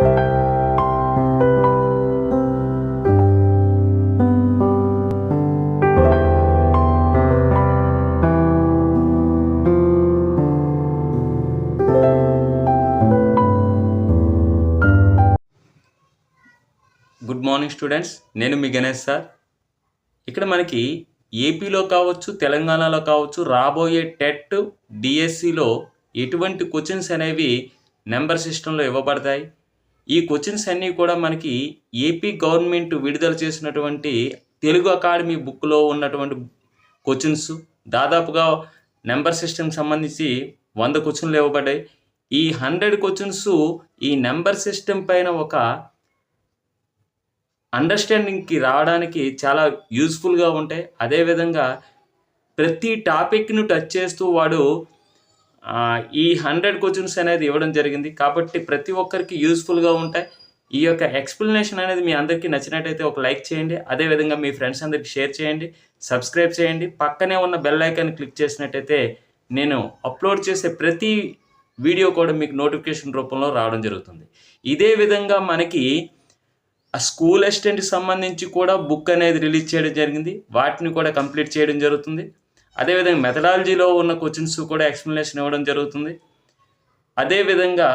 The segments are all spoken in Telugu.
గుడ్ మార్నింగ్ స్టూడెంట్స్ నేను మీ గణేష్ సార్. ఇక్కడ మనకి ఏపీలో కావచ్చు తెలంగాణలో కావచ్చు రాబోయే టెట్ డిఎస్సిలో ఎటువంటి క్వశ్చన్స్ అనేవి నెంబర్ సిస్టంలో ఇవ్వబడతాయి? ఈ క్వశ్చన్స్ అన్నీ కూడా మనకి ఏపీ గవర్నమెంట్ విడుదల చేసినటువంటి తెలుగు అకాడమీ బుక్లో ఉన్నటువంటి క్వశ్చన్స్. దాదాపుగా నెంబర్ సిస్టమ్ సంబంధించి వంద క్వశ్చన్లు ఇవ్వబడ్డాయి. ఈ హండ్రెడ్ క్వశ్చన్స్ ఈ నెంబర్ సిస్టమ్ పైన ఒక అండర్స్టాండింగ్కి రావడానికి చాలా యూస్ఫుల్గా ఉంటాయి. అదేవిధంగా ప్రతి టాపిక్ను టచ్ చేస్తూ వాడు ఈ హండ్రెడ్ క్వశ్చన్స్ అనేది ఇవ్వడం జరిగింది. కాబట్టి ప్రతి ఒక్కరికి యూస్ఫుల్గా ఉంటాయి. ఈ యొక్క ఎక్స్ప్లెనేషన్ అనేది మీ అందరికీ నచ్చినట్టయితే ఒక లైక్ చేయండి. అదేవిధంగా మీ ఫ్రెండ్స్ అందరికి షేర్ చేయండి. సబ్స్క్రైబ్ చేయండి. పక్కనే ఉన్న బెల్ ఐకాన్ క్లిక్ చేసినట్టయితే నేను అప్లోడ్ చేసే ప్రతి వీడియో కూడా మీకు నోటిఫికేషన్ రూపంలో రావడం జరుగుతుంది. ఇదే విధంగా మనకి ఆ స్కూల్ అసిస్టెంట్కి సంబంధించి కూడా బుక్ అనేది రిలీజ్ చేయడం జరిగింది. వాటిని కూడా కంప్లీట్ చేయడం జరుగుతుంది. అదేవిధంగా మెథడాలజీలో ఉన్న క్వశ్చన్స్ కూడా ఎక్స్ప్లెనేషన్ ఇవ్వడం జరుగుతుంది. అదేవిధంగా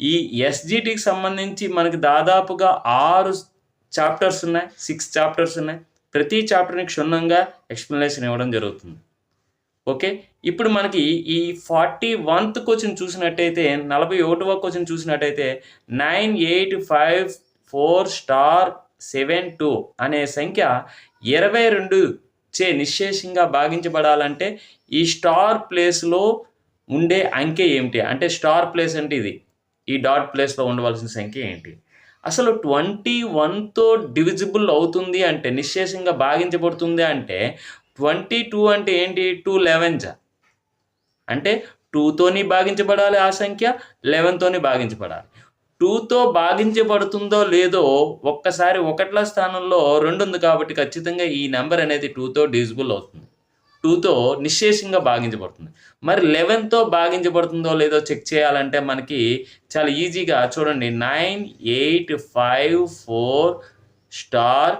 ఈ ఎస్జిటికి సంబంధించి మనకి దాదాపుగా ఆరు చాప్టర్స్ ఉన్నాయి సిక్స్ చాప్టర్స్ ఉన్నాయి. ప్రతి చాప్టర్ని క్షుణ్ణంగా ఎక్స్ప్లెనేషన్ ఇవ్వడం జరుగుతుంది. ఓకే? ఇప్పుడు మనకి ఈ ఫార్టీ వన్త్ క్వశ్చన్ చూసినట్టయితే నలభై ఒకటవ క్వశ్చన్ చూసినట్టయితే nine eight five four star seven two అనే సంఖ్య ఇరవై రెండు చే నిశ్శేషంగా భాగించబడాలంటే ఈ స్టార్ ప్లేస్లో ఉండే అంకె ఏమిటి? అంటే స్టార్ ప్లేస్ అంటే ఇది. ఈ డాట్ ప్లేస్లో ఉండవలసిన సంఖ్య ఏంటి? అసలు ట్వంటీ వన్తో డివిజిబుల్ అవుతుంది అంటే నిశ్శేషంగా భాగించబడుతుంది అంటే ట్వంటీ టూ అంటే ఏంటి? టూ లెవెన్జా అంటే టూతోని భాగించబడాలి ఆ సంఖ్య లెవెన్తోని భాగించబడాలి. టూతో భాగించబడుతుందో లేదో ఒక్కసారి ఒకట్ల స్థానంలో రెండు ఉంది కాబట్టి ఖచ్చితంగా ఈ నెంబర్ అనేది టూతో డివిజిబుల్ అవుతుంది. టూతో నిశ్శేషంగా భాగించబడుతుంది. మరి లెవెన్తో భాగించబడుతుందో లేదో చెక్ చేయాలంటే మనకి చాలా ఈజీగా చూడండి. Nine eight five four star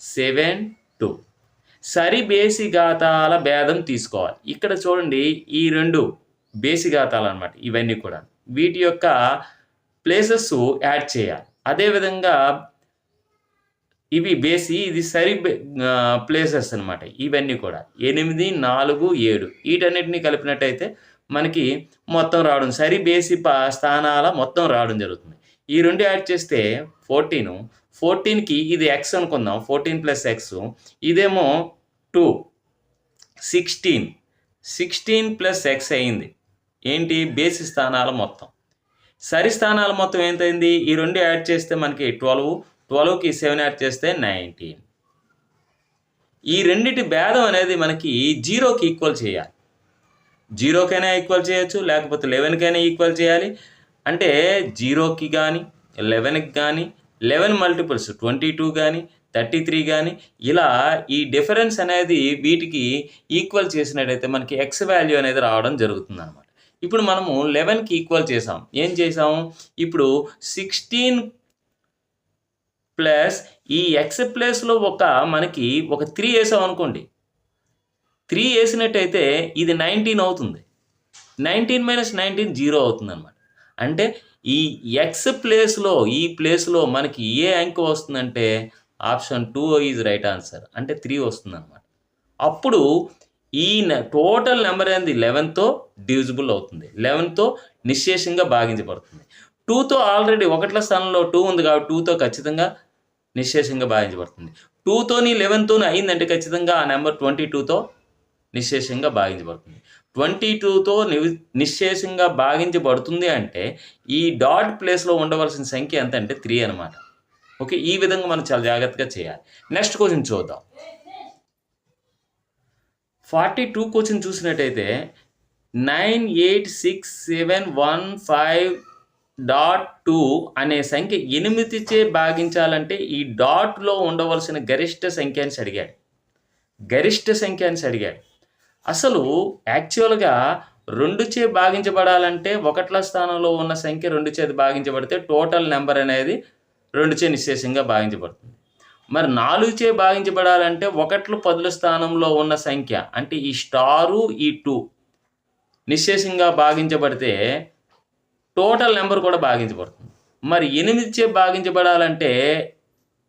seven two. సరి బేసిఘాతాల భేదం తీసుకోవాలి. ఇక్కడ చూడండి ఈ రెండు బేసిఘాతాలు అనమాట ఇవన్నీ కూడా వీటి యొక్క ప్లేసెస్ యాడ్ చేయాలి. అదేవిధంగా ఇవి బేసి ఇది సరి ప్లేసెస్ అన్నమాట. ఇవన్నీ కూడా. ఎనిమిది నాలుగు ఏడు. వీటన్నిటిని కలిపినట్టయితే మనకి మొత్తం రావడం సరి బేసి స్థానాల మొత్తం రావడం జరుగుతుంది. ఈ రెండు యాడ్ చేస్తే ఫోర్టీన్ ఫోర్టీన్కి ఇది ఎక్స్ అనుకుందాం. ఫోర్టీన్ ప్లస్ ఎక్స్ ఇదేమో two sixteen sixteen plus X అయింది. ఏంటి? బేసి స్థానాల మొత్తం. సరి స్థానాలు మొత్తం ఎంతైంది? ఈ రెండు యాడ్ చేస్తే మనకి ట్వెల్వ్ ట్వెల్వ్కి సెవెన్ యాడ్ చేస్తే నైన్టీన్. ఈ రెండిటి భేదం అనేది మనకి జీరోకి ఈక్వల్ చేయాలి. జీరోకైనా ఈక్వల్ చేయొచ్చు లేకపోతే లెవెన్కైనా ఈక్వల్ చేయాలి. అంటే జీరోకి కానీ లెవెన్కి కానీ లెవెన్ మల్టిపుల్స్ ట్వంటీ టూ కానీ థర్టీ త్రీ కానీ ఇలా ఈ డిఫరెన్స్ అనేది వీటికి ఈక్వల్ చేసినట్టయితే మనకి ఎక్స్ వాల్యూ అనేది రావడం జరుగుతుంది అనమాట ఇప్పుడు మనము లెవెన్కి ఈక్వల్ చేసాం. ఏం చేసాం? ఇప్పుడు సిక్స్టీన్ ప్లస్ ఈ ఎక్స్ ప్లేస్లో ఒక మనకి ఒక త్రీ వేసాం అనుకోండి. త్రీ వేసినట్టయితే ఇది నైన్టీన్ అవుతుంది. నైన్టీన్ మైనస్ నైన్టీన్ జీరో అవుతుంది అనమాట అంటే ఈ ఎక్స్ ప్లేస్లో ఈ ప్లేస్లో మనకి ఏ అంక వస్తుందంటే option two is right answer అంటే త్రీ వస్తుంది అనమాట అప్పుడు ఈ టోటల్ నెంబర్ అనేది లెవెన్తో డివిజిబుల్ అవుతుంది. లెవెన్తో నిశ్శేషంగా భాగించబడుతుంది. టూతో ఆల్రెడీ ఒకట్ల స్థానంలో టూ ఉంది కాబట్టి టూతో ఖచ్చితంగా నిశ్శేషంగా భాగించబడుతుంది. టూతోని లెవెన్తోని అయిందంటే ఖచ్చితంగా ఆ నెంబర్ ట్వంటీ టూతో నిశ్శేషంగా భాగించబడుతుంది. ట్వంటీ టూతో నిశ్శేషంగా భాగించబడుతుంది అంటే ఈ డాట్ ప్లేస్లో ఉండవలసిన సంఖ్య ఎంత అంటే త్రీ అనమాట ఓకే? ఈ విధంగా మనం చాలా జాగ్రత్తగా చేయాలి. నెక్స్ట్ క్వశ్చన్ చూద్దాం. ఫార్టీ టూ క్వశ్చన్ చూసినట్టయితే nine eight six seven one five dot two అనే సంఖ్య ఎనిమిదిచే భాగించాలంటే ఈ డాట్లో ఉండవలసిన గరిష్ట సంఖ్య అని అడిగాడు. గరిష్ట సంఖ్య అని అడిగాడు. అసలు యాక్చువల్గా రెండు చే భాగించబడాలంటే ఒకట్ల స్థానంలో ఉన్న సంఖ్య రెండు చేతి భాగించబడితే టోటల్ నెంబర్ అనేది రెండు చే నిశ్శేషంగా భాగించబడుతుంది. మరి నాలుగు చే భాగించబడాలంటే ఒకట్లు పదుల స్థానంలో ఉన్న సంఖ్య అంటే ఈ స్టారు ఈ టూ నిశ్శేషంగా భాగించబడితే టోటల్ నెంబర్ కూడా భాగించబడుతుంది. మరి ఎనిమిది చే భాగించబడాలంటే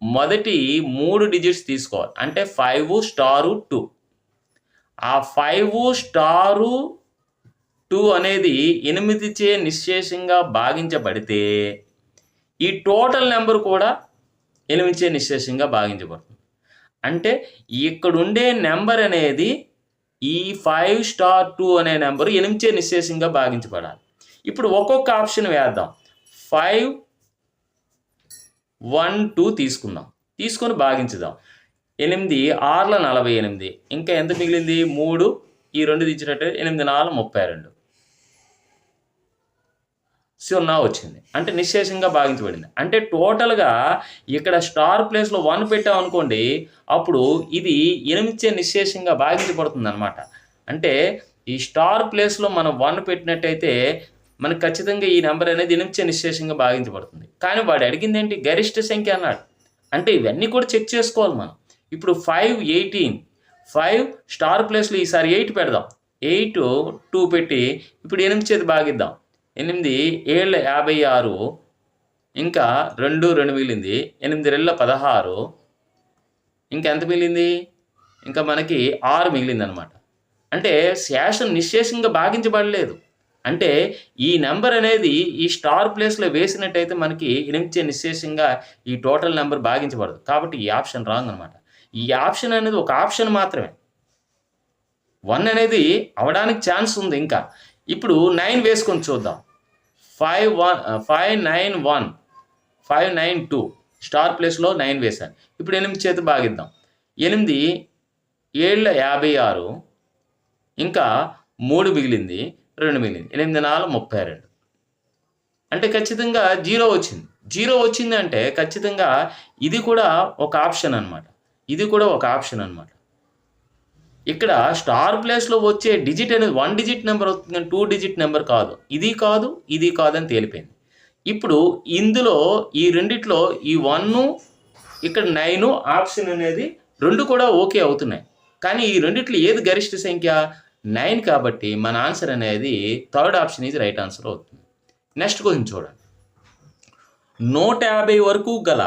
మొదటి మూడు డిజిట్స్ తీసుకోవాలి. అంటే ఫైవ్ స్టారు టూ. ఆ ఫైవ్ స్టారు టూ అనేది ఎనిమిది చే నిశ్శేషంగా భాగించబడితే ఈ టోటల్ నెంబర్ కూడా ఎనిమిచే చే నిశ్శేషంగా భాగించబడుతుంది. అంటే ఇక్కడ ఉండే నెంబర్ అనేది ఈ ఫైవ్ స్టార్ టూ అనే నెంబర్ ఎనిమిచే చే నిశ్శేషంగా భాగించబడాలి. ఇప్పుడు ఒక్కొక్క ఆప్షన్ వేద్దాం. ఫైవ్ వన్ టూ తీసుకుందాం. తీసుకొని భాగించుదాం. ఎనిమిది ఆరుల నలభై ఎనిమిది. ఇంకా ఎంత మిగిలింది? మూడు. ఈ రెండు తీసినట్టు ఎనిమిది నాలుగు ముప్పై రెండు. సున్నా వచ్చింది. అంటే నిశ్శేషంగా భాగించబడింది. అంటే టోటల్గా ఇక్కడ స్టార్ ప్లేస్లో వన్ పెట్టాం అనుకోండి అప్పుడు ఇది ఎనిమిది నిశ్శేషంగా భాగించబడుతుంది అనమాట అంటే ఈ స్టార్ ప్లేస్లో మనం వన్ పెట్టినట్టయితే మనకు ఖచ్చితంగా ఈ నెంబర్ అనేది ఎనిమిది నిశ్శేషంగా భాగించబడుతుంది. కానీ వాడు అడిగింది ఏంటి గరిష్ట సంఖ్య అన్నాడు. అంటే ఇవన్నీ కూడా చెక్ చేసుకోవాలి మనం. ఇప్పుడు ఫైవ్ ఎయిటీన్ ఫైవ్ స్టార్ ప్లేస్లో ఈసారి ఎయిట్ పెడదాం. ఎయిట్ టూ పెట్టి ఇప్పుడు ఎనిమిది చేతి భాగిద్దాం. ఎనిమిది ఏళ్ళ యాభై ఆరు ఇంకా రెండు రెండు మిగిలింది. ఎనిమిది రెళ్ళ పదహారు ఇంకా ఎంత మిగిలింది? ఇంకా మనకి ఆరు మిగిలింది అనమాట అంటే శేషం నిశ్శేషంగా భాగించబడలేదు. అంటే ఈ నెంబర్ అనేది ఈ స్టార్ ప్లేస్లో వేసినట్టయితే మనకి ఎనిమిది నిశ్శేషంగా ఈ టోటల్ నెంబర్ భాగించబడదు. కాబట్టి ఈ ఆప్షన్ రాంగ్ అనమాట ఈ ఆప్షన్ అనేది ఒక ఆప్షన్ మాత్రమే. వన్ అనేది అవడానికి ఛాన్స్ ఉంది ఇంకా. ఇప్పుడు నైన్ వేసుకొని చూద్దాం. Five one five nine one five nine two star ప్లేస్లో నైన్ వేశాను. ఇప్పుడు ఎనిమిది చేతి భాగిద్దాం ఎనిమిది ఏళ్ళ యాభై ఆరు ఇంకా మూడు మిగిలింది రెండు మిగిలింది. ఎనిమిది నాలుగు ముప్పై రెండు. అంటే ఖచ్చితంగా జీరో వచ్చింది. జీరో వచ్చింది అంటే ఖచ్చితంగా ఇది కూడా ఒక ఆప్షన్ అనమాట ఇది కూడా ఒక ఆప్షన్ అనమాట ఇక్కడ స్టార్ ప్లేస్లో వచ్చే డిజిట్ అనేది వన్ డిజిట్ నెంబర్ అవుతుంది టూ డిజిట్ నెంబర్ కాదు. ఇది కాదు ఇది కాదని తేలిపోయింది. ఇప్పుడు ఇందులో ఈ రెండిట్లో ఈ వన్ ఇక్కడ నైన్ ఆప్షన్ అనేది రెండు కూడా ఓకే అవుతున్నాయి. కానీ ఈ రెండిట్లో ఏది గరిష్ట సంఖ్య? నైన్ కాబట్టి మన ఆన్సర్ అనేది third option is right answer అవుతుంది నెక్స్ట్ క్వశ్చన్ చూడండి. నూట యాభై వరకు గల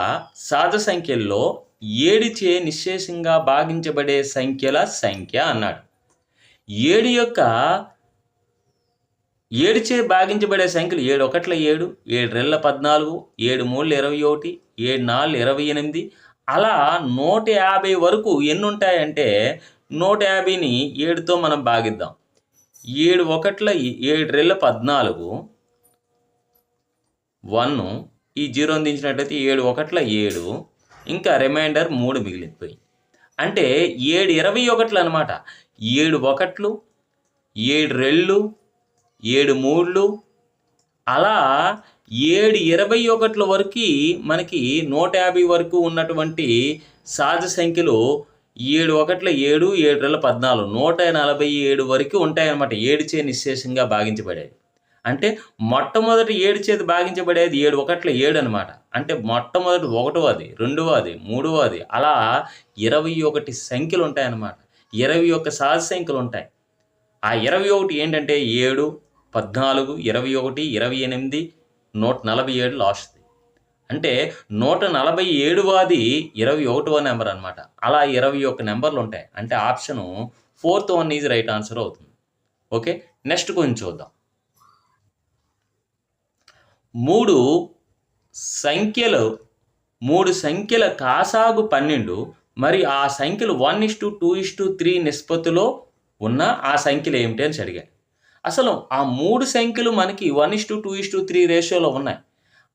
సహజ సంఖ్యల్లో ఏడిచే నిశ్శేషంగా భాగించబడే సంఖ్యల సంఖ్య అన్నాడు. ఏడు యొక్క ఏడుచే భాగించబడే సంఖ్యలు ఏడు ఒకట్ల ఏడు ఏడు రెళ్ళ పద్నాలుగు ఏడు మూడు ఇరవై ఒకటి ఏడు నాలుగు ఇరవై ఎనిమిది. అలా నూట యాభై వరకు ఎన్ని ఉంటాయంటే నూట యాభైని ఏడుతో మనం భాగిద్దాం. ఏడు ఒకట్ల ఏడు రెళ్ళ పద్నాలుగు వన్ ఈ జీరో దించినట్లయితే ఏడు ఒకట్ల ఏడు ఇంకా రిమైండర్ మూడు మిగిలిపోయి. అంటే ఏడు ఇరవై ఒకట్లు అనమాట ఏడు ఒకట్లు ఏడు రెళ్ళు ఏడు మూళ్ళు అలా ఏడు ఇరవై ఒకట్ల వరకు మనకి నూట యాభై వరకు ఉన్నటువంటి సహజ సంఖ్యలు ఏడు ఒకట్ల ఏడు ఏడు రెళ్ళ పద్నాలుగు. నూట నలభై ఏడు వరకు ఉంటాయన్నమాట. ఏడు చే నిశ్శేషంగా భాగించబడేది అంటే మొట్టమొదటి ఏడు చేతి భాగించబడేది ఏడు ఒకట్ల ఏడు అనమాట అంటే మొట్టమొదటి ఒకటవది రెండవది మూడవది అలా ఇరవై ఒకటి సంఖ్యలు ఉంటాయన్నమాట. ఇరవై ఒక్క సహజ సంఖ్యలు ఉంటాయి. ఆ ఇరవై ఒకటి ఏంటంటే ఏడు పద్నాలుగు ఇరవై ఒకటి ఇరవై ఎనిమిది నూట నలభై ఏడు లాస్ట్ది. అంటే నూట నలభై ఏడువది ఇరవై ఒకటవ నెంబర్ అనమాట అలా ఇరవై ఒక్క నెంబర్లు ఉంటాయి. అంటే option fourth one is right answer అవుతుంది. ఓకే? నెక్స్ట్ కొంచెం చూద్దాం. మూడు సంఖ్యలు మూడు సంఖ్యల కాసాగు పన్నెండు మరి ఆ సంఖ్యలు one is to two is to three నిష్పత్తిలో ఉన్న ఆ సంఖ్యలు ఏమిటి అని అడిగాను అసలు ఆ మూడు సంఖ్యలు మనకి one is to two is to three రేషియోలో ఉన్నాయి.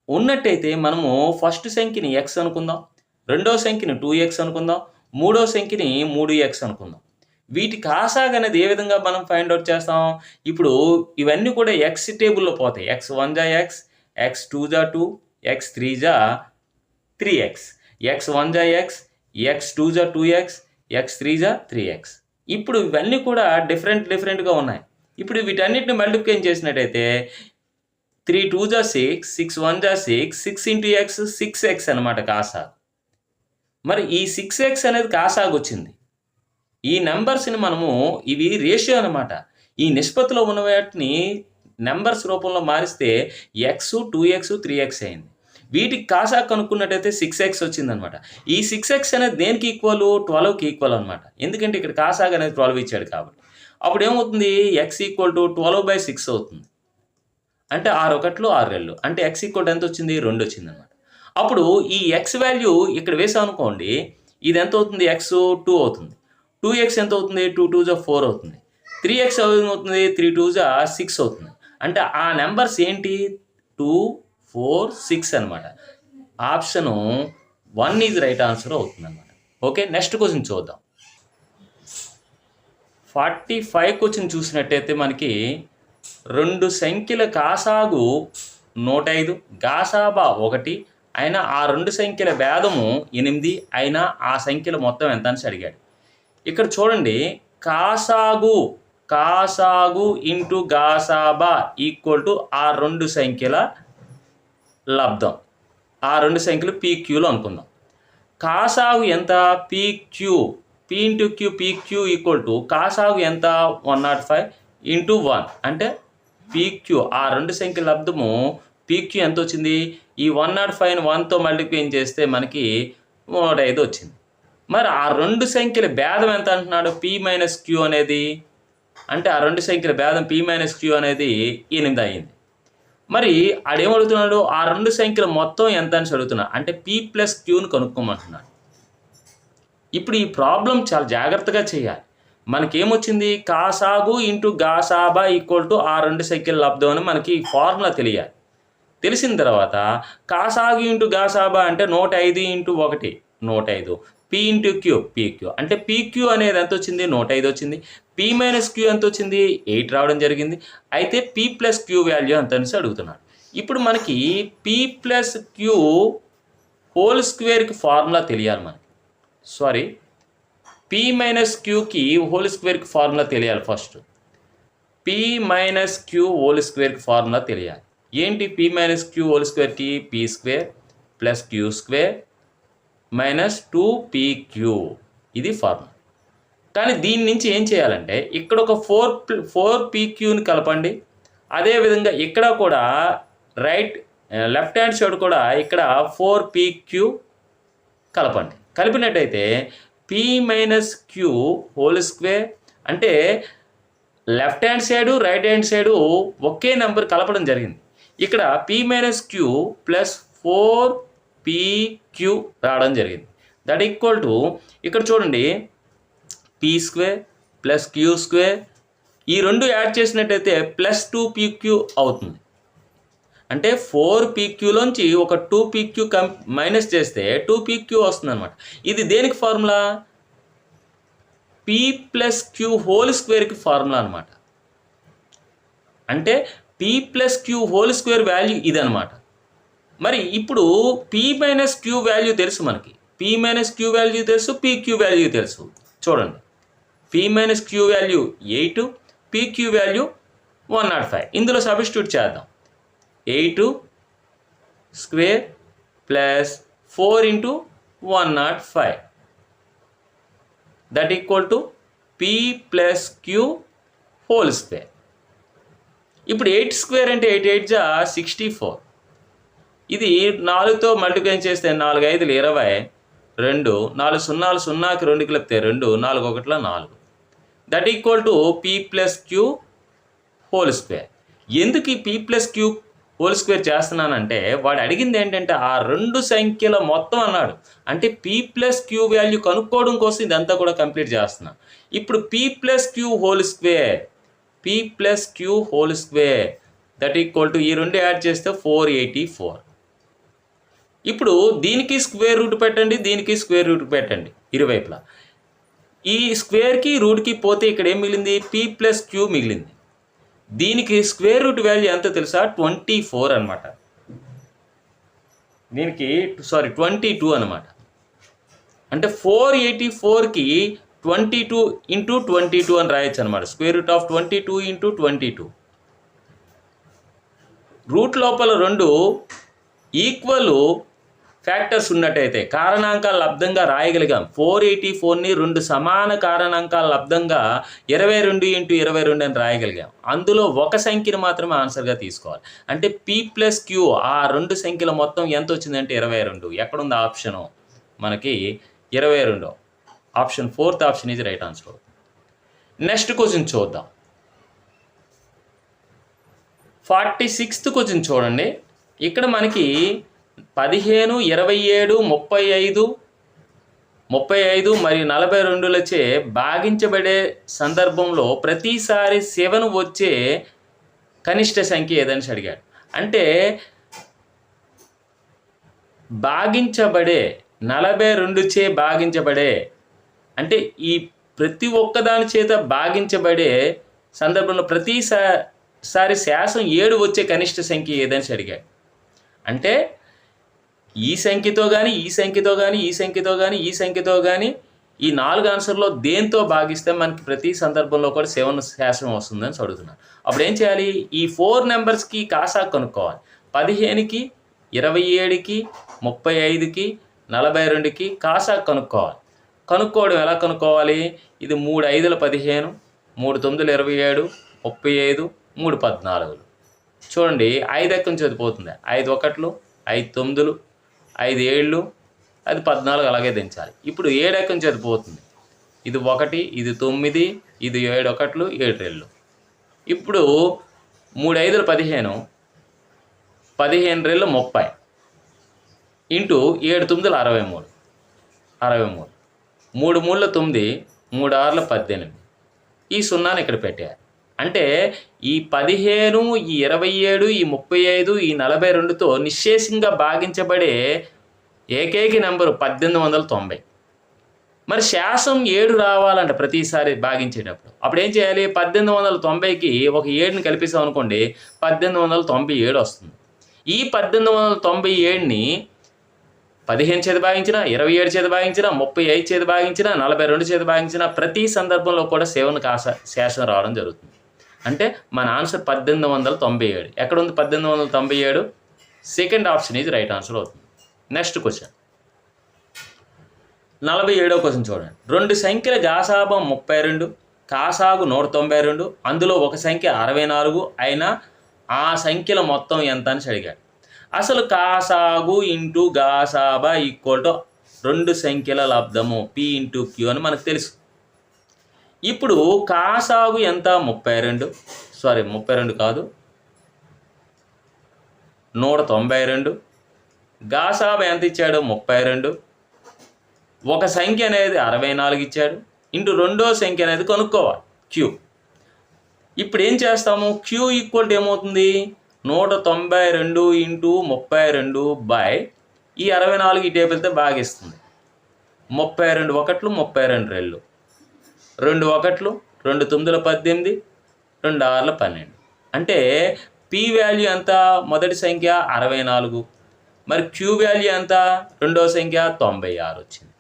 ఉన్నట్టయితే మనము ఫస్ట్ సంఖ్యని ఎక్స్ అనుకుందాం రెండో సంఖ్యని టూ ఎక్స్ అనుకుందాం మూడో సంఖ్యని మూడు ఎక్స్ అనుకుందాం. వీటి కాసాగ్ అనేది ఏ విధంగా మనం ఫైండ్ అవుట్ చేస్తాం? ఇప్పుడు ఇవన్నీ కూడా ఎక్స్ టేబుల్లో పోతాయి. ఎక్స్ వన్ జా ఎక్స్ ఎక్స్ టూ జా టూ ఎక్స్ త్రీ జా త్రీ ఎక్స్ ఎక్స్ వన్ జా ఎక్స్ ఎక్స్ టూ జా టూ ఎక్స్ ఎక్స్ త్రీ జా త్రీ ఎక్స్ ఇప్పుడు ఇవన్నీ కూడా డిఫరెంట్ డిఫరెంట్గా ఉన్నాయి. ఇప్పుడు వీటన్నిటిని మల్టిప్లికేషన్ చేసినట్టయితే త్రీ టూ జా సిక్స్ సిక్స్ వన్ జా six six into x six x అనమాట కాసాగు మరి ఈ సిక్స్ ఎక్స్ అనేది కాసాగు వచ్చింది. ఈ నెంబర్స్ని మనము ఇవి రేషియో అనమాట ఈ నిష్పత్తిలో ఉన్న వాటిని నెంబర్స్ రూపంలో మారిస్తే x two x three x అయింది. వీటికి కాసా కనుక్కున్నట్టయితే సిక్స్ ఎక్స్ వచ్చిందనమాట. ఈ సిక్స్ ఎక్స్ అనేది దేనికి ఈక్వల్ ట్వెల్వ్కి ఈక్వల్ అనమాట. ఎందుకంటే ఇక్కడ కాసాగ్ అనేది ట్వెల్వ్ ఇచ్చాడు కాబట్టి. అప్పుడు ఏమవుతుంది? X equal to twelve by six అవుతుంది. అంటే ఆరు ఒకట్లు ఆరు రెండు. అంటే ఎక్స్ ఈక్వల్ ఎంత వచ్చింది? రెండు వచ్చింది అనమాట అప్పుడు ఈ ఎక్స్ వాల్యూ ఇక్కడ వేసాం అనుకోండి ఇది ఎంత అవుతుంది? ఎక్స్ టూ అవుతుంది. టూ ఎక్స్ ఎంత అవుతుంది? టూ టూ జా ఫోర్ అవుతుంది. త్రీ ఎక్స్ అవుతుంది త్రీ టూ జా సిక్స్ అవుతుంది. అంటే ఆ నెంబర్స్ ఏంటి? టూ ఫోర్ సిక్స్ అనమాట option one is right answer అవుతుంది అనమాట ఓకే నెక్స్ట్ క్వశ్చన్ చూద్దాం. ఫార్టీ ఫైవ్ క్వశ్చన్ చూసినట్టయితే మనకి రెండు సంఖ్యల కాసాగు నూట ఐదు గాసాబా ఒకటి అయినా ఆ రెండు సంఖ్యల భేదము ఎనిమిది అయినా ఆ సంఖ్యల మొత్తం ఎంత అని అడిగాడు. ఇక్కడ చూడండి కాసాగు కాసాగు ఇంటూ గాసాబా ఈక్వల్ టు ఆ రెండు సంఖ్యల లబ్ధం ఆ రెండు సంఖ్యలు పీక్యూలో అనుకుందాం. కాసాగు ఎంత? PQ P into Q PQ equal to కాసాగు ఎంత? One nought five into one అంటే పీక్యూ ఆ రెండు సంఖ్యల లబ్ధము పీక్యూ ఎంత వచ్చింది? ఈ వన్ నాట్ ఫైవ్ వన్తో మల్టిప్లై చేస్తే మనకి నూట ఐదు వచ్చింది. మరి ఆ రెండు సంఖ్యల భేదం ఎంత అంటున్నాడు? పీ మైనస్ క్యూ అనేది అంటే ఆ రెండు సంఖ్యల భేదం పీ మైనస్ క్యూ అనేది ఎనిమిది అయింది మరి ఆడేం అడుగుతున్నాడు ఆ రెండు సంఖ్యల మొత్తం ఎంత అని అడుగుతున్నా. అంటే పీ ప్లస్ క్యూని కనుక్కోమంటున్నాడు. ఇప్పుడు ఈ ప్రాబ్లం చాలా జాగ్రత్తగా చేయాలి. మనకేమొచ్చింది? కాసాగు ఇంటూ గాసాబా ఈక్వల్ టు ఆ రెండు సంఖ్యల లబ్ధం అని మనకి ఫార్ములా తెలియాలి. తెలిసిన తర్వాత కాసాగు ఇంటూ గాసాబా అంటే నూట ఐదు ఇంటూ ఒకటి నూట ఐదు. పీ ఇంటూ క్యూ పీక్యూ అంటే పీక్యూ అనేది ఎంత వచ్చింది నూట ఐదు వచ్చింది. పీ మైనస్ క్యూ ఎంత వచ్చింది? ఎయిట్ రావడం జరిగింది. అయితే పీ ప్లస్ క్యూ వాల్యూ ఎంత అనేసి అడుగుతున్నాడు. ఇప్పుడు మనకి పీ ప్లస్ క్యూ హోల్ స్క్వేర్కి ఫార్ములా తెలియాలి మనకి. సారీ పీ మైనస్ క్యూకి హోల్ స్క్వేర్కి ఫార్ములా తెలియాలి first P minus Q whole స్క్వేర్కి formula తెలియాలి. ఏంటి P minus Q whole స్క్వేర్కి P square plus Q square minus two P Q ఇది ఫార్ములా కానీ దీని నుంచి ఏం చేయాలంటే ఇక్కడ ఒక ఫోర్ ఫోర్ పీక్యూని కలపండి. అదేవిధంగా ఇక్కడ కూడా రైట్ లెఫ్ట్ హ్యాండ్ సైడ్ కూడా ఇక్కడ ఫోర్ పీక్యూ కలపండి. కలిపినట్టయితే P minus Q whole square అంటే left hand side right hand side ఒకే నెంబర్ కలపడం జరిగింది. ఇక్కడ P minus Q plus four P Q రావడం జరిగింది. దట్ ఈక్వల్ టు ఇక్కడ చూడండి P square plus Q square ఈ రెండు యాడ్ చేసినట్టయితే ప్లస్ టూ పీక్యూ అవుతుంది. అంటే ఫోర్ పీక్యూలోంచి ఒక టూ పీక్యూ కం మైనస్ చేస్తే టూ పీక్యూ వస్తుంది అనమాట ఇది దేనికి formula? P plus Q whole స్క్వేర్కి ఫార్ములా అనమాట అంటే P plus Q whole square value ఇదనమాట మరి ఇప్పుడు పీ మైనస్ క్యూ వాల్యూ తెలుసు మనకి. పీ మైనస్ క్యూ వాల్యూ తెలుసు పీ క్యూ వాల్యూ తెలుసు. చూడండి. P minus Q value eight PQ value one nought five ఇందులో సబ్స్టిట్యూట్ చేద్దాం. Eight square plus four into one nought five that equal to P plus Q whole square ఇప్పుడు ఎయిట్ స్క్వేర్ అంటే ఎయిట్ ఎయిట్ జా సిక్స్టీ ఫోర్ ఇది నాలుగుతో మల్టిప్లై చేస్తే నాలుగు ఐదులు ఇరవై రెండు నాలుగు సున్నాలు సున్నాకి రెండు కలిపితే రెండు నాలుగు ఒకట్ల నాలుగు. That equal to P plus Q whole square. ఎందుకు ఈ P plus Q whole square చేస్తున్నానంటే వాడు అడిగింది ఏంటంటే ఆ రెండు సంఖ్యల మొత్తం అన్నాడు. అంటే పీ ప్లస్ క్యూ వాల్యూ కనుక్కోవడం కోసం ఇదంతా కూడా కంప్లీట్ చేస్తున్నా. ఇప్పుడు P plus Q whole square P plus Q whole square that equal to ఈ రెండు యాడ్ చేస్తే ఫోర్ ఎయిటీ ఫోర్. ఇప్పుడు దీనికి స్క్వేర్ రూట్ పెట్టండి దీనికి స్క్వేర్ రూట్ పెట్టండి ఇరువైపులా. ఈ స్క్వేర్కి రూట్కి పోతే ఇక్కడ ఏం మిగిలింది? పీ ప్లస్ క్యూ మిగిలింది. దీనికి స్క్వేర్ రూట్ వాల్యూ ఎంత తెలుసా? ట్వంటీ ఫోర్ అనమాట దీనికి సారీ ట్వంటీ టూ అనమాట అంటే ఫోర్ ఎయిటీ ఫోర్కి twenty two into twenty two అని రాయొచ్చు అనమాట square root of twenty two into twenty two. Root లోపల రెండు ఈక్వల్ ఫ్యాక్టర్స్ ఉన్నట్టయితే కారణాంకాల లబ్ధంగా రాయగలిగాం. ఫోర్ ఎయిటీ ఫోర్ని రెండు సమాన కారణాంకాల లబ్ధంగా ఇరవై రెండు ఇంటూ ఇరవై రెండు అని రాయగలిగాం. అందులో ఒక సంఖ్యను మాత్రమే ఆన్సర్గా తీసుకోవాలి. అంటే పీ ప్లస్ క్యూ ఆ రెండు సంఖ్యల మొత్తం ఎంత వచ్చిందంటే ఇరవై రెండు. ఎక్కడుంది ఆప్షను మనకి ఇరవై రెండు. ఆప్షన్ ఫోర్త్ ఆప్షన్ ఇది రైట్ ఆన్సర్ నెక్స్ట్ క్వశ్చన్ చూద్దాం. ఫార్టీ సిక్స్త్ క్వశ్చన్ చూడండి. ఇక్కడ మనకి పదిహేను ఇరవై ఏడు ముప్పై ఐదు ముప్పై ఐదు మరియు నలభై రెండులచే భాగించబడే సందర్భంలో ప్రతిసారి సెవెన్ వచ్చే కనిష్ట సంఖ్య ఏదని అడిగాడు. అంటే భాగించబడే నలభై రెండుచే భాగించబడే అంటే ఈ ప్రతి ఒక్కదాని చేత భాగించబడే సందర్భంలో ప్రతిసారి శాసం ఏడు వచ్చే కనిష్ట సంఖ్య ఏదని అడిగాడు. అంటే ఈ సంఖ్యతో కానీ ఈ సంఖ్యతో కానీ ఈ సంఖ్యతో కానీ ఈ సంఖ్యతో కానీ ఈ నాలుగు ఆన్సర్లో దేంతో భాగిస్తే మనకి ప్రతి సందర్భంలో కూడా సెవెన్ శాస్త్రం వస్తుందని చదువుతున్నాను అప్పుడు ఏం చేయాలి? ఈ ఫోర్ నెంబర్స్కి కాసా కనుక్కోవాలి. పదిహేనుకి ఇరవై ఏడుకి ముప్పై ఐదుకి నలభై రెండుకి కాసా కనుక్కోవాలి. కనుక్కోవడం ఎలా కనుక్కోవాలి? ఇది మూడు ఐదుల పదిహేను మూడు తొమ్మిదిలు ఇరవై ఏడు ముప్పై ఐదు మూడు పద్నాలుగులు. చూడండి ఐదు ఎక్కడి నుంచి చదిపోతుంది ఐదు ఒకట్లు ఐదు తొమ్మిదిలు ఐదు ఏళ్ళు అది పద్నాలుగు అలాగే దించాలి. ఇప్పుడు ఏడు ఎక్కడి నుంచి చదిపోతుంది ఇది ఒకటి ఇది తొమ్మిది ఇది ఏడు ఒకట్లు ఏడు రెళ్ళు ఇప్పుడు మూడు ఐదులు పదిహేను పదిహేను రెళ్ళు ముప్పై ఇంటూ ఏడు తొమ్మిదిలు అరవై మూడు అరవై మూడు మూడు మూడుల తొమ్మిది మూడు ఆరుల పద్దెనిమిది. ఈ సున్నాను ఇక్కడ పెట్టారు అంటే ఈ పదిహేను ఈ ఇరవై ఏడు ఈ ముప్పై ఐదు ఈ నలభై రెండుతో నిశ్శేషంగా భాగించబడే ఏకైక నెంబరు పద్దెనిమిది వందల తొంభై. మరి శాసం ఏడు రావాలంట ప్రతిసారి భాగించేటప్పుడు. అప్పుడు ఏం చేయాలి? పద్దెనిమిది వందల తొంభైకి ఒక ఏడుని కల్పిస్తాం అనుకోండి పద్దెనిమిది వందల తొంభై ఏడు వస్తుంది. ఈ పద్దెనిమిది వందల తొంభై ఏడుని పదిహేను చేతి భాగించిన ఇరవై ఏడు చేతి భాగించిన ముప్పై ఐదు చేతి భాగించిన నలభై రెండు చేతి భాగించిన ప్రతి సందర్భంలో కూడా సేవను కాస శాసనం రావడం జరుగుతుంది. అంటే మన ఆన్సర్ పద్దెనిమిది వందల తొంభై ఏడు. ఎక్కడ ఉంది పద్దెనిమిది వందల తొంభై ఏడు? సెకండ్ ఆప్షన్ ఇది రైట్ ఆన్సర్ అవుతుంది. నెక్స్ట్ క్వశ్చన్ నలభై ఏడో క్వశ్చన్ చూడండి. రెండు సంఖ్యల గాసాబం ముప్పై రెండు కాసాగు నూట తొంభై రెండు అందులో ఒక సంఖ్య అరవై నాలుగు అయినా ఆ సంఖ్యల మొత్తం ఎంత అని అడిగాడు. అసలు కాసాగు ఇంటూ గాసాబా ఈక్వల్ టు రెండు సంఖ్యల లబ్ధము పి ఇంటూ క్యూ అని మనకు తెలుసు. ఇప్పుడు కాసాగు ఎంత? ముప్పై రెండు. సారీ ముప్పై రెండు కాదు. నూట తొంభై రెండు. గాసాబు ఎంత ఇచ్చాడు? ముప్పై రెండు. ఒక సంఖ్య అనేది అరవై నాలుగు ఇచ్చాడు. ఇంటూ రెండో సంఖ్య అనేది కనుక్కోవాలి. క్యూ ఇప్పుడు ఏం చేస్తాము? క్యూ ఈక్వల్ టు ఏమవుతుంది? నూట తొంభై రెండు ఇంటూ ముప్పై రెండు బై ఈ అరవై నాలుగు ఈ టేబుల్తో భాగిస్తుంది. ముప్పై రెండు ఒకట్లు ముప్పై రెండు రెళ్ళు రెండు ఒకట్లు రెండు తొమ్మిదిల పద్దెనిమిది రెండు ఆరుల పన్నెండు. అంటే పి వాల్యూ ఎంత? మొదటి సంఖ్య అరవై నాలుగు. మరి క్యూ వాల్యూ ఎంత? రెండో సంఖ్య తొంభై ఆరు వచ్చింది.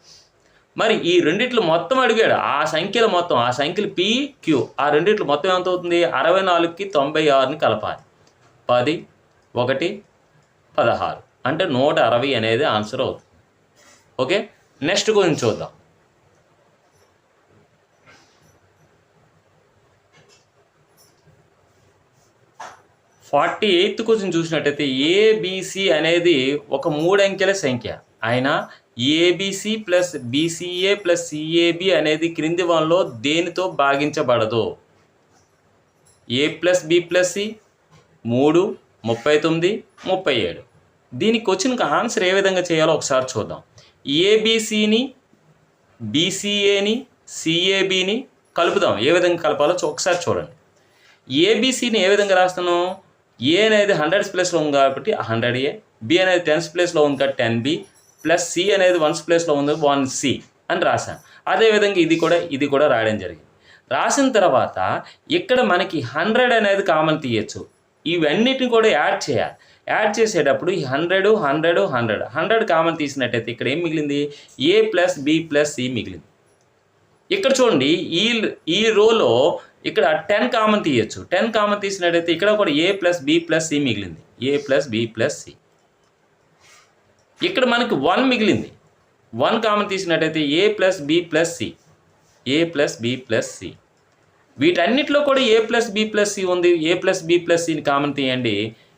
మరి ఈ రెండిట్లు మొత్తం అడిగాడు. ఆ సంఖ్యల మొత్తం ఆ సంఖ్యలు పి క్యూ ఆ రెండిట్లు మొత్తం ఎంత అవుతుంది అరవై నాలుగుకి తొంభై ఆరుని కలపాలి. పది ఒకటి పదహారు. అంటే నూట అరవై అనేది ఆన్సర్ అవుతుంది. ఓకే? నెక్స్ట్ గురించి చూద్దాం. ఫార్టీ ఎయిత్ క్వశ్చన్ చూసినట్టయితే ఏబిసి అనేది ఒక మూడు అంకెల సంఖ్య ఆయన ABC plus BCA plus CAB అనేది క్రింది వన్లో దేనితో భాగించబడదు? A plus B plus C మూడు ముప్పై తొమ్మిది ముప్పై ఏడు. దీనికి వచ్చిన ఆన్సర్ ఏ విధంగా చేయాలో ఒకసారి చూద్దాం. ఏబిసిని బీసీఏని సిఏబిని కలుపుదాం. ఏ విధంగా కలపాలో ఒకసారి చూడండి. ఏబిసిని ఏ విధంగా రాస్తున్నాం? ఏ అనేది హండ్రెడ్స్ ప్లేస్లో ఉంది కాబట్టి హండ్రెడ్ ఏ. బి అనేది టెన్స్ ప్లేస్లో ఉంది కాబట్టి టెన్ బి ప్లస్ సి అనేది వన్స్ ప్లేస్లో ఉంది వన్ సి అని రాశాను. అదేవిధంగా ఇది కూడా ఇది కూడా రాయడం జరిగింది. రాసిన తర్వాత ఇక్కడ మనకి హండ్రెడ్ అనేది కామన్ తీయచ్చు. ఇవన్నిటిని కూడా యాడ్ చేయాలి. యాడ్ చేసేటప్పుడు ఈ hundred hundred hundred hundred common తీసినట్టయితే ఇక్కడ ఏం మిగిలింది? A plus B plus C మిగిలింది. ఇక్కడ చూడండి ఈ ఈ రోలో ఇక్కడ టెన్ కామన్ తీయచ్చు. టెన్ కామన్ తీసినట్టయితే ఇక్కడ కూడా A plus B plus C మిగిలింది. A plus B plus C ఇక్కడ మనకి వన్ మిగిలింది. One common తీసినట్టయితే A plus B plus C A plus B plus C వీటన్నిటిలో కూడా A plus B plus C ఉంది. ఏ ప్లస్ బి ప్లస్ సిని కామన్ తీయండి.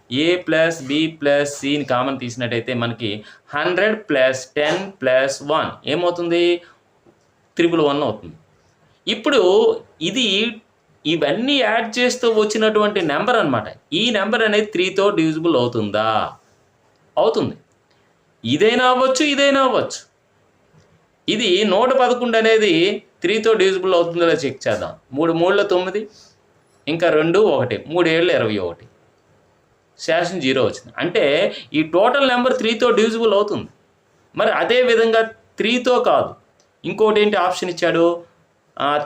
ఏ ప్లస్ బి ప్లస్ సిని కామన్ తీసినట్టయితే మనకి hundred plus ten plus one ఏమవుతుంది? త్రిపుల్ వన్ అవుతుంది. ఇప్పుడు ఇది ఇవన్నీ యాడ్ చేస్తూ వచ్చినటువంటి నెంబర్ అనమాట ఈ నెంబర్ అనేది త్రీతో డివిజిబుల్ అవుతుందా? అవుతుంది. ఇదైనా అవ్వచ్చు ఇదైనా అవ్వచ్చు. ఇది నూట పదకొండు అనేది త్రీతో డివిజిబుల్ అవుతుందో చెక్ చేద్దాం. మూడు మూడుల తొమ్మిది ఇంకా రెండు ఒకటి మూడు ఏళ్ళు ఇరవై ఒకటి. శాసన్ జీరో వచ్చింది. అంటే ఈ టోటల్ నెంబర్ త్రీతో డివిజిబుల్ అవుతుంది. మరి అదే విధంగా త్రీతో కాదు. ఇంకోటి ఏంటి ఆప్షన్ ఇచ్చాడు?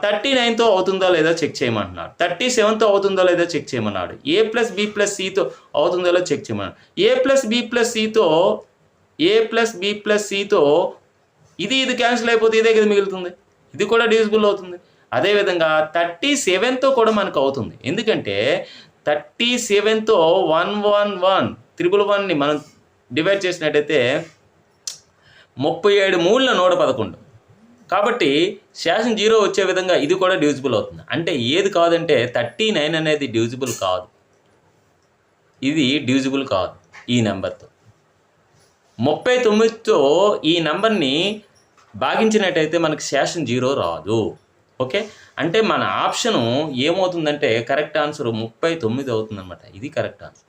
థర్టీ నైన్తో అవుతుందో లేదో చెక్ చేయమంటున్నాడు థర్టీ సెవెన్తో అవుతుందో లేదో చెక్ చేయమన్నాడు. ఏ ప్లస్ బి ప్లస్ సితో అవుతుందో లేదో చెక్ చేయమన్నాడు. ఏ ప్లస్ బి ప్లస్ సితో ఏ ప్లస్ బి ప్లస్ సితో ఇది ఇది క్యాన్సిల్ అయిపోతే ఇదే కదా మిగులుతుంది. ఇది కూడా డివిజిబుల్ అవుతుంది. అదేవిధంగా థర్టీ సెవెన్తో కూడా మనకు అవుతుంది. ఎందుకంటే థర్టీ సెవెన్తో వన్ వన్ వన్ త్రిపుల్ వన్ని మనం డివైడ్ చేసినట్టయితే ముప్పై ఏడు మూడుల నూట పదకొండు. కాబట్టి శాసన జీరో వచ్చే విధంగా ఇది కూడా డ్యూజిబుల్ అవుతుంది. అంటే ఏది కాదంటే థర్టీ నైన్ అనేది డ్యూజిబుల్ కాదు. ఇది డ్యూజిబుల్ కాదు ఈ నెంబర్తో ముప్పై తొమ్మిదితో ఈ నెంబర్ని భాగించినట్టయితే మనకి శాసన జీరో రాదు. ఓకే? అంటే మన ఆప్షను ఏమవుతుందంటే కరెక్ట్ ఆన్సర్ ముప్పై తొమ్మిది అవుతుందన్నమాట. ఇది కరెక్ట్ ఆన్సర్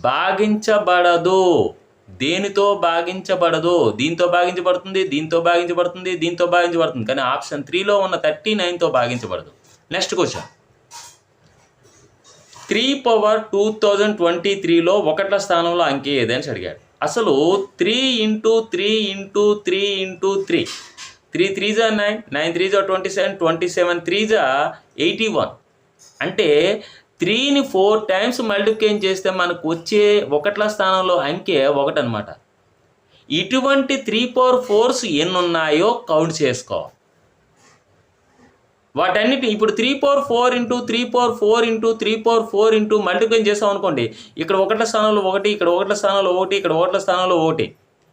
భాగించబడదు. దేనితో భాగించబడదు దీంతో భాగించబడుతుంది దీంతో భాగించబడుతుంది దీంతో భాగించబడుతుంది. కానీ ఆప్షన్ త్రీలో ఉన్న థర్టీ నైన్తో భాగించబడదు. Next question. Three power two thousand twenty త్రీలో ఒకట్ల స్థానంలో అంకె ఏదని అడిగాడు. అసలు three into three into three into three. Three three జా నైన్? నైన్ త్రీ జా twenty seven? Twenty seven three జా ఎయిటీ వన్. అంటే త్రీని ఫోర్ టైమ్స్ మల్టిప్లికేషన్ చేస్తే మనకు వచ్చే ఒకట్ల స్థానంలో అంకె ఒకటి అనమాట ఇటువంటి త్రీ పవర్ ఫోర్స్ ఎన్ని ఉన్నాయో కౌంట్ చేసుకో. వాటన్నిటి ఇప్పుడు three power four into three power four into three power four into multiplication చేస్తాం అనుకోండి ఇక్కడ ఒకట్ల స్థానంలో ఒకటి ఇక్కడ ఒకట్ల స్థానంలో ఒకటి ఇక్కడ ఒకట్ల స్థానంలో ఒకటి.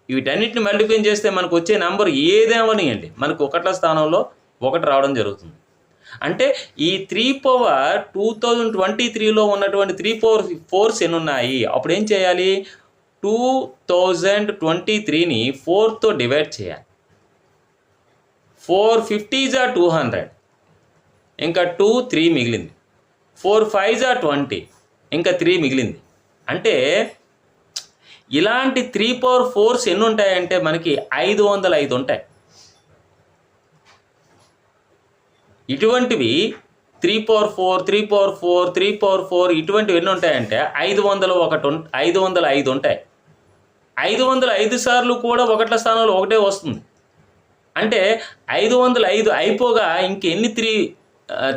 వీటన్నిటిని మల్టిప్లికేషన్ చేస్తే మనకు వచ్చే నెంబర్ ఏదేమనియండి మనకు ఒకట్ల స్థానంలో ఒకటి రావడం జరుగుతుంది. అంటే ఈ three power two thousand twenty త్రీలో ఉన్నటువంటి త్రీ పవర్ ఫోర్స్ ఎన్ని ఉన్నాయి అప్పుడు ఏం చేయాలి? టూ థౌజండ్ ట్వంటీ త్రీని ఫోర్తో డివైడ్ చేయాలి. ఫోర్ ఫిఫ్టీ జా టూ హండ్రెడ్ ఇంకా టూ త్రీ మిగిలింది. ఫోర్ ఫైవ్ జా ట్వంటీ ఇంకా త్రీ మిగిలింది. అంటే ఇలాంటి త్రీ పవర్ ఫోర్స్ ఎన్ని ఉంటాయంటే మనకి ఐదు వందల ఐదు ఉంటాయి. ఇటువంటివి three power four three power four three power four ఇటువంటివి ఎన్ని ఉంటాయంటే ఐదు వందలు ఒకటి ఐదు వందల ఐదు ఉంటాయి. ఐదు వందల ఐదు సార్లు కూడా ఒకట్ల స్థానంలో ఒకటే వస్తుంది. అంటే ఐదు వందల ఐదు అయిపోగా ఇంకెన్ని త్రీ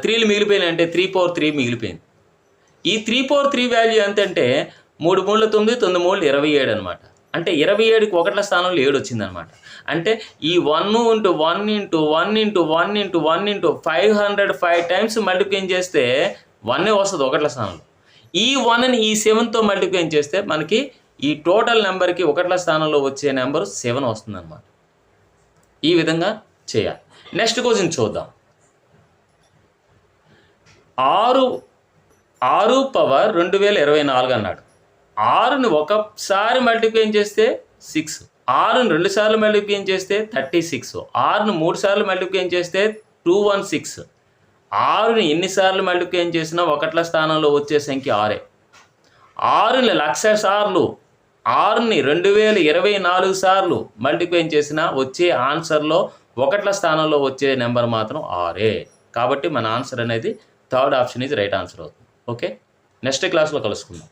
త్రీలు మిగిలిపోయినాయి అంటే త్రీ పవర్ త్రీ మిగిలిపోయింది. ఈ త్రీ పవర్ త్రీ వాల్యూ ఎంత అంటే మూడు మూడుల తొమ్మిది తొమ్మిది మూడు ఇరవై ఏడు అనమాట అంటే ఇరవై ఏడుకి ఒకట్ల స్థానంలో ఏడు వచ్చిందనమాట అంటే ఈ one into one into one into one into one into five hundred five times multiplication చేస్తే వన్నే వస్తుంది ఒకట్ల స్థానంలో. ఈ వన్ని ఈ సెవెన్తో మల్టిప్లికేషన్ చేస్తే మనకి ఈ టోటల్ నెంబర్కి ఒకట్ల స్థానంలో వచ్చే నెంబర్ సెవెన్ వస్తుంది అనమాట ఈ విధంగా చేయాలి. నెక్స్ట్ క్వశ్చన్ చూద్దాం. ఆరు ఆరు పవర్ రెండు వేల ఇరవై నాలుగు అన్నాడు. ఆరుని ఒకసారి మల్టిప్లికేషన్ చేస్తే సిక్స్ ఆరుని రెండు సార్లు మల్టిప్లికేషన్ చేస్తే థర్టీ సిక్స్. ఆరుని మూడు సార్లు మల్టిప్లికేషన్ చేస్తే టూ వన్ సిక్స్. ఆరుని ఎన్నిసార్లు మల్టిప్లికేషన్ చేసినా ఒకట్ల స్థానంలో వచ్చే సంఖ్య ఆరే. ఆరుని లక్ష సార్లు ఆరుని రెండు వేల ఇరవై నాలుగు సార్లు మల్టిప్లికేషన్ చేసినా వచ్చే ఆన్సర్లో ఒకట్ల స్థానంలో వచ్చే నెంబర్ మాత్రం ఆరే. కాబట్టి మన ఆన్సర్ అనేది థర్డ్ ఆప్షన్ ఇది రైట్ ఆన్సర్ అవుతుంది. ఓకే? నెక్స్ట్ క్లాస్లో కలుసుకుందాం.